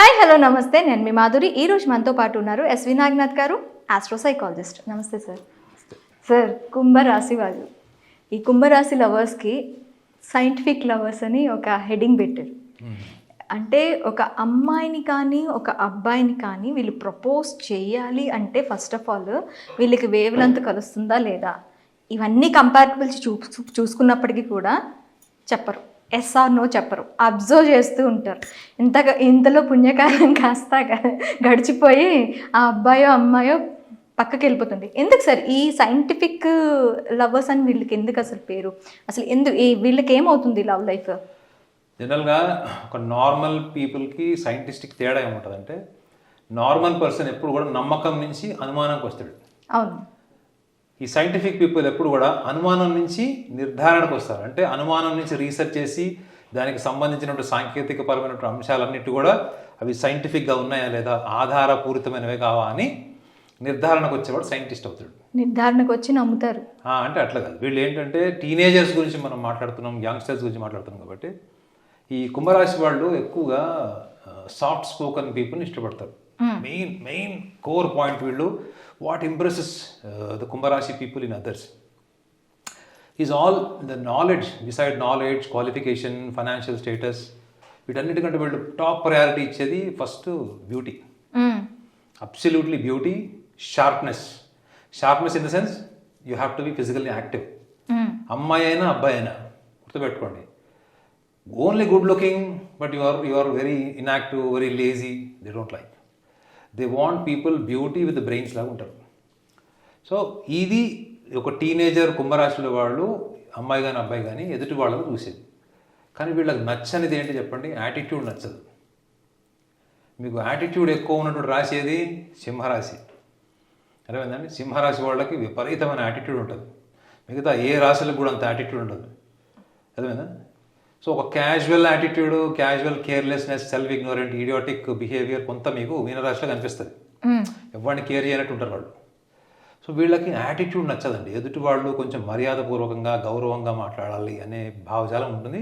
Hi hello నమస్తే. నేను మీ మాధురి. ఈ రోజు మనతో పాటు ఉన్నారు ఎస్ వినాగ్నాథ్ గారు ఆస్ట్రోసైకాలజిస్ట్. నమస్తే సార్. సార్ కుంభరాశి వాళ్ళు ఈ కుంభరాశి లవర్స్కి సైంటిఫిక్ లవర్స్ అని ఒక హెడింగ్ పెట్టారు. అంటే ఒక అమ్మాయిని కానీ ఒక అబ్బాయిని కానీ వీళ్ళు ప్రపోజ్ చేయాలి అంటే ఫస్ట్ ఆఫ్ ఆల్ వీళ్ళకి వేవ్ లెంత్ కలుస్తుందా లేదా? ఇవన్నీ కంపారిబుల్స్ చూ చూసుకున్నప్పటికీ కూడా చెప్పరు. ఎస్ఆర్ నో చెప్పరు. అబ్జర్వ్ చేస్తూ ఉంటారు. ఇంత ఇంతలో పుణ్యకాలం కాస్త గడిచిపోయి ఆ అబ్బాయో అమ్మాయో పక్కకి వెళ్ళిపోతుంది. ఎందుకు సార్? ఈ సైంటిఫిక్ లవర్స్ అని వీళ్ళకి ఎందుకు అసలు పేరు? అసలు ఎందుకు ఈ వీళ్ళకి ఏమవుతుంది లవ్ లైఫ్? జనరల్గా ఒక నార్మల్ పీపుల్కి సైంటిస్ట్కి తేడా ఏముంటుందంటే నార్మల్ పర్సన్ ఎప్పుడు కూడా నమ్మకం నుంచి అనుమానంకి వస్తాడు. అవును. ఈ సైంటిఫిక్ పీపుల్ ఎప్పుడు కూడా అనుమానం నుంచి నిర్ధారణకు వస్తారు. అంటే అనుమానం నుంచి రీసెర్చ్ చేసి దానికి సంబంధించినటువంటి సాంకేతిక పరమైనటువంటి అంశాలన్నిటి కూడా అవి సైంటిఫిక్గా ఉన్నాయా లేదా ఆధారపూరితమైనవే కావా అని నిర్ధారణకు వచ్చేవాడు సైంటిస్ట్ అవుతాడు. నిర్ధారణకు వచ్చి నమ్ముతారు. అంటే అట్లా కాదు. వీళ్ళు ఏంటంటే టీనేజర్స్ గురించి మనం మాట్లాడుతున్నాం యంగ్స్టర్స్ గురించి మాట్లాడుతున్నాం కాబట్టి ఈ కుంభరాశి వాళ్ళు ఎక్కువగా సాఫ్ట్ స్పోకన్ పీపుల్ని ఇష్టపడతారు. మెయిన్ మెయిన్ కోర్ పాయింట్ వీళ్ళు వాట్ ఇంప్రెసెస్ ద కుంభరాశి people in others is all the knowledge beside knowledge qualification financial status వీటన్నిటికంటే వీళ్ళు టాప్ ప్రయారిటీ ఇచ్చేది first beauty. Absolutely beauty sharpness sharpness in the sense you have to be physically active hmm. అమ్మాయి అయినా అబ్బాయి అయినా గుర్తుపెట్టుకోండి. Only good looking but you are you are very inactive very lazy they don't like they want people beauty with brains లాగా ఉంటారు. So ఇది ఒక teenager కుంభరాశుల వాళ్ళు అమ్మాయి కానీ అబ్బాయి కానీ ఎదుటి వాళ్ళకు చూసేది. కానీ వీళ్ళకి నచ్చనిది ఏంటి చెప్పండి? యాటిట్యూడ్ నచ్చదు. మీకు యాటిట్యూడ్ ఎక్కువ ఉన్నటువంటి రాశి ఏది? సింహరాశి. అర్థమైందండి? సింహరాశి వాళ్ళకి విపరీతమైన యాటిట్యూడ్ ఉంటుంది. మిగతా ఏ రాశులకు కూడా అంత యాటిట్యూడ్ ఉండదు. అర్థమైందా? సో ఒక casual attitude casual carelessness self ignorant idiotic behaviour కొంత మీకు మీనరాశిలో కనిపిస్తుంది. ఎవరిని కేర్ చేయనట్టు ఉంటారు వాళ్ళు. సో వీళ్ళకి యాటిట్యూడ్ నచ్చదండి. ఎదుటి వాళ్ళు కొంచెం మర్యాదపూర్వకంగా గౌరవంగా మాట్లాడాలి అనే భావజాలం ఉంటుంది.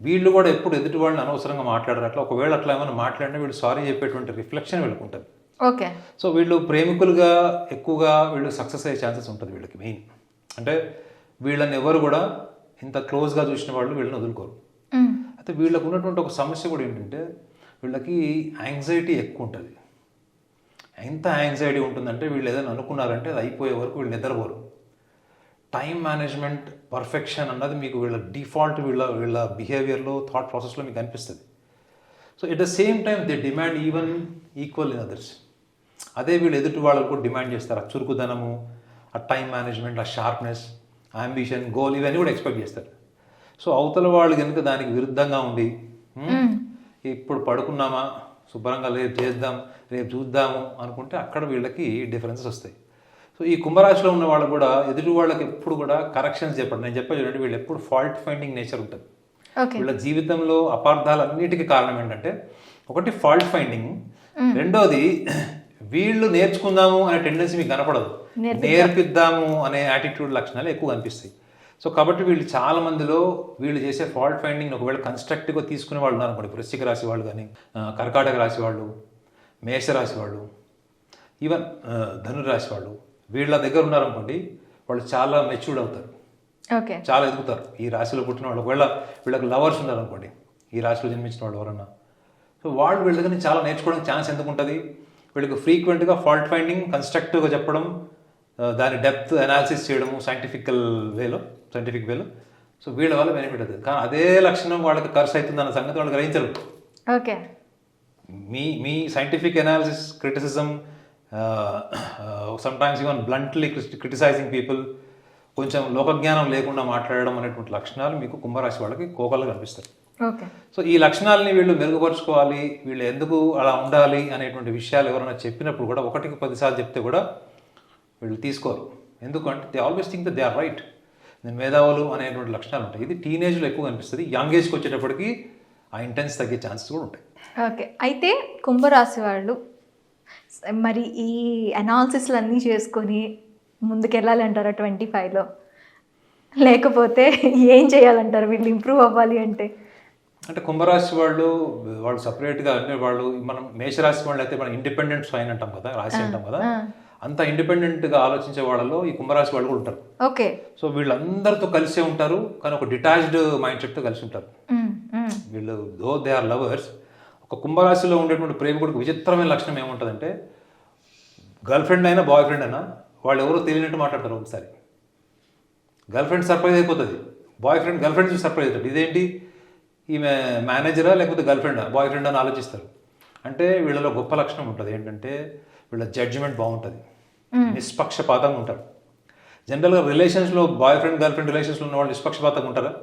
వీళ్ళు కూడా ఎప్పుడు ఎదుటి వాళ్ళని అనవసరంగా మాట్లాడరు. అట్లా ఒకవేళ అట్లా ఏమైనా మాట్లాడినా వీళ్ళు సారీ చెప్పేటువంటి రిఫ్లెక్షన్ వీళ్ళకి ఉంటుంది. ఓకే. సో వీళ్ళు ప్రేమికులుగా ఎక్కువగా వీళ్ళు సక్సెస్ అయ్యే ఛాన్సెస్ ఉంటుంది వీళ్ళకి మెయిన్ అంటే వీళ్ళని ఎవరు కూడా ఇంత క్లోజ్గా చూసిన వాళ్ళు వీళ్ళని వదులుకోరు. అయితే వీళ్ళకు ఉన్నటువంటి ఒక సమస్య కూడా ఏంటంటే వీళ్ళకి యాంగ్జైటీ ఎక్కువ ఉంటుంది. ఎంత యాంగ్జైటీ ఉంటుందంటే వీళ్ళు ఏదైనా అనుకున్నారంటే అది అయిపోయే వరకు వీళ్ళు నిద్రపోరు. టైం మేనేజ్మెంట్ పర్ఫెక్షన్ అన్నది మీకు వీళ్ళ డిఫాల్ట్ వీళ్ళ వీళ్ళ బిహేవియర్లో థాట్ ప్రాసెస్లో మీకు అనిపిస్తుంది. So at the same time they demand even equal in others అదే వీళ్ళు ఎదుటి వాళ్ళకు కూడా డిమాండ్ చేస్తారు. ఆ చురుకుదనము ఆ టైం మేనేజ్మెంట్ ఆ షార్ప్నెస్ అంబిషన్ గోల్ ఇవన్నీ కూడా ఎక్స్పెక్ట్ చేస్తారు. సో అవతల వాళ్ళు కనుక దానికి విరుద్ధంగా ఉండి "హ్మ్, ఇప్పుడు పడుకున్నామా? శుభ్రంగా రేపు చేద్దాం రేపు చూద్దాము అనుకుంటే అక్కడ వీళ్ళకి డిఫరెన్సెస్ వస్తాయి. సో ఈ కుంభరాశిలో ఉన్న వాళ్ళు కూడా ఎదుటి వాళ్ళకి ఎప్పుడు కూడా కరెక్షన్స్ చెప్పండి నేను చెప్పే చూడండి వీళ్ళు ఎప్పుడు ఫాల్ట్ ఫైండింగ్ నేచర్ ఉంటుంది. వీళ్ళ జీవితంలో అపార్థాలన్నిటికీ కారణం ఏంటంటే ఒకటి ఫాల్ట్ ఫైండింగ్ రెండోది వీళ్ళు నేర్చుకుందాము అనే టెండెన్సీ మీకు కనపడదు. నేర్పిద్దాము అనే యాటిట్యూడ్ లక్షణాలు ఎక్కువ కనిపిస్తాయి. సో కాబట్టి వీళ్ళు చాలా మందిలో వీళ్ళు చేసే ఫాల్ట్ ఫైండింగ్ ఒకవేళ కన్స్ట్రక్టివ్గా తీసుకునే వాళ్ళు ఉన్నారు అనుకోండి. వృశ్చిక రాశి వాళ్ళు కానీ కర్కాటక రాశి వాళ్ళు మేషరాశి వాళ్ళు ఈవెన్ ధనురాశి వాళ్ళు వీళ్ళ దగ్గర ఉన్నారనుకోండి వాళ్ళు చాలా మెచ్యూర్డ్ అవుతారు. ఓకే. చాలా ఎదుగుతారు. ఈ రాశిలో పుట్టిన వాళ్ళు ఒకవేళ వీళ్ళకి లవర్స్ ఉన్నారు అనుకోండి ఈ రాశిలో జన్మించిన వాళ్ళు ఎవరన్నా సో వాళ్ళు వీళ్ళ దగ్గర చాలా నేర్చుకోవడానికి ఛాన్స్ ఎందుకు ఉంటుంది? వీళ్ళకి ఫ్రీక్వెంట్గా ఫాల్ట్ ఫైండింగ్ కన్స్ట్రక్టివ్గా చెప్పడం దాని డెప్త్ అనాలిసిస్ చేయడము సైంటిఫికల్ వేలో సైంటిఫిక్ వేలో సో వీళ్ళ వల్ల బెనిఫిట్ అవుతుంది. కానీ అదే లక్షణం వాళ్ళకి ఖర్చు అవుతుంది అన్న సంగతి వాళ్ళు గ్రహించరు. ఓకే మీ మీ scientific analysis criticism sometimes even bluntly criticising people కొంచెం లోకజ్ఞానం లేకుండా మాట్లాడడం అనేటువంటి లక్షణాలు మీకు కుంభరాశి వాళ్ళకి కోకల్లో కనిపిస్తాయి. ఓకే సో ఈ లక్షణాలని వీళ్ళు మెరుగుపరుచుకోవాలి వీళ్ళు ఎందుకు అలా ఉండాలి అనేటువంటి విషయాలు ఎవరైనా చెప్పినప్పుడు కూడా ఒకటికి పదిసార్లు చెప్తే కూడా వీళ్ళు తీసుకోరు. ఎందుకంటే they always think they are right నేను మేధావులు అనేటువంటి లక్షణాలు ఉంటాయి. ఇది టీనేజ్లో ఎక్కువ కనిపిస్తుంది యంగ్ ఏజ్కి వచ్చేటప్పటికి ఆ ఇంటెన్స్ తగ్గే ఛాన్సెస్ కూడా ఉంటాయి. ఓకే. అయితే కుంభరాశి వాళ్ళు మరి ఈ అనాలిసిస్లు అన్నీ చేసుకొని ముందుకెళ్ళాలి అంటారా ట్వంటీ ఫైవ్లో లేకపోతే ఏం చేయాలంటారు? వీళ్ళు ఇంప్రూవ్ అవ్వాలి అంటే? అంటే కుంభరాశి వాళ్ళు వాళ్ళు సపరేట్గా అంటే వాళ్ళు మనం మేషరాశి వాళ్ళు అయితే మనం ఇండిపెండెంట్ సైన్ అంటాం కదా రాశి అంటాం కదా అంత ఇండిపెండెంట్గా ఆలోచించే వాళ్ళలో ఈ కుంభరాశి వాళ్ళు కూడా ఉంటారు. ఓకే. సో వీళ్ళందరితో కలిసే ఉంటారు కానీ ఒక డిటాచ్డ్ మైండ్ సెట్తో కలిసి ఉంటారు. వీళ్ళు దో దే ఆర్ లవర్స్. ఒక కుంభరాశిలో ఉండేటువంటి ప్రేమికుడికి విచిత్రమైన లక్షణం ఏముంటుందంటే గర్ల్ ఫ్రెండ్ అయినా బాయ్ ఫ్రెండ్ అయినా వాళ్ళు ఎవరో తెలియనట్టు మాట్లాడతారు ఒకసారి. గర్ల్ ఫ్రెండ్ సర్ప్రైజ్ అయిపోతుంది. బాయ్ ఫ్రెండ్ గర్ల్ ఫ్రెండ్ చూసి సర్ప్రైజ్ అవుతుంది ఇదేంటి? ఈమె మేనేజరా లేకపోతే గర్ల్ ఫ్రెండా బాయ్ ఫ్రెండ్ అని ఆలోచిస్తారు. అంటే వీళ్ళలో గొప్ప లక్షణం ఉంటుంది. ఏంటంటే వీళ్ళ జడ్జిమెంట్ బాగుంటుంది. నిష్పక్షపాతంగా ఉంటారు జనరల్గా రిలేషన్స్లో బాయ్ ఫ్రెండ్ గర్ల్ ఫ్రెండ్ రిలేషన్స్లో ఉన్న వాళ్ళు నిష్పక్షపాతంగా ఉంటారా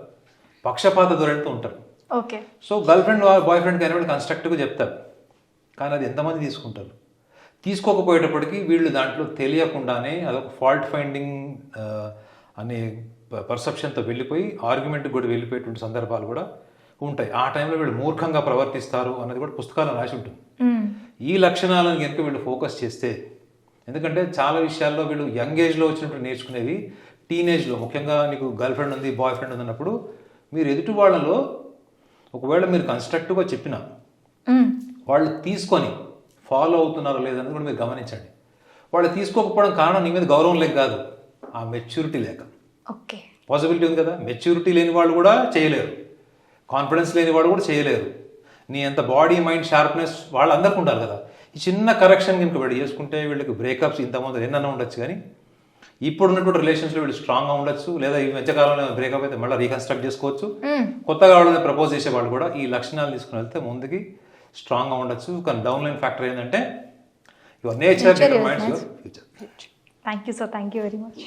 పక్షపాత ధోరణితో ఉంటారు okay so girlfriend boyfriend కానీ కన్స్ట్రక్టివ్గా చెప్తారు. కానీ అది ఎంతమంది తీసుకుంటారు? తీసుకోకపోయేటప్పటికి వీళ్ళు దాంట్లో తెలియకుండానే అదొక ఫాల్ట్ ఫైండింగ్ అనే పర్సెప్షన్తో వెళ్ళిపోయి ఆర్గ్యుమెంట్ కూడా వెళ్ళిపోయేటువంటి సందర్భాలు కూడా ఉంటాయి. ఆ టైంలో వీళ్ళు మూర్ఖంగా ప్రవర్తిస్తారు అన్నది కూడా పుస్తకాల్లో రాసి ఉంటుంది. ఈ లక్షణాలను కనుక వీళ్ళు ఫోకస్ చేస్తే ఎందుకంటే చాలా విషయాల్లో వీళ్ళు యంగ్ ఏజ్లో వచ్చినప్పుడు నేర్చుకునేవి టీనేజ్లో. ముఖ్యంగా నీకు గర్ల్ ఫ్రెండ్ ఉంది బాయ్ ఫ్రెండ్ ఉంది అన్నప్పుడు మీరు ఎదుటి వాళ్ళలో ఒకవేళ మీరు కన్స్ట్రక్టివ్గా చెప్పినా. వాళ్ళు తీసుకొని ఫాలో అవుతున్నారో లేదన్నది కూడా మీరు గమనించండి. వాళ్ళు తీసుకోకపోవడం కారణం నీ మీద గౌరవం లేక కాదు ఆ మెచ్యూరిటీ లేక. ఓకే. పాసిబిలిటీ ఉంది కదా? మెచ్యూరిటీ లేని వాళ్ళు కూడా చేయలేరు. కాన్ఫిడెన్స్ లేని వాడు కూడా చేయలేరు. నీ అంత బాడీ మైండ్ షార్ప్నెస్ వాళ్ళందరికీ ఉండాలి కదా? ఈ చిన్న కరెక్షన్ కనుక వీళ్ళు చేసుకుంటే వీళ్ళకి బ్రేకప్స్ ఇంతమంది ఎన్నన్నా ఉండొచ్చు కానీ ఇప్పుడు ఉన్నటువంటి రిలేషన్స్లో వీళ్ళు స్ట్రాంగ్గా ఉండొచ్చు. లేదా ఈ మధ్యకాలంలో బ్రేకప్ అయితే మళ్ళీ రీకన్స్ట్రక్ట్ చేసుకోవచ్చు. కొత్తగా వాళ్ళని ప్రపోజ్ చేసే వాళ్ళు కూడా ఈ లక్షణాలు తీసుకుని వెళ్తే ముందుకి స్ట్రాంగ్గా ఉండొచ్చు. కానీ డౌన్ లైన్ ఫ్యాక్టర్ ఏంటంటే your nature thank you sir thank you very much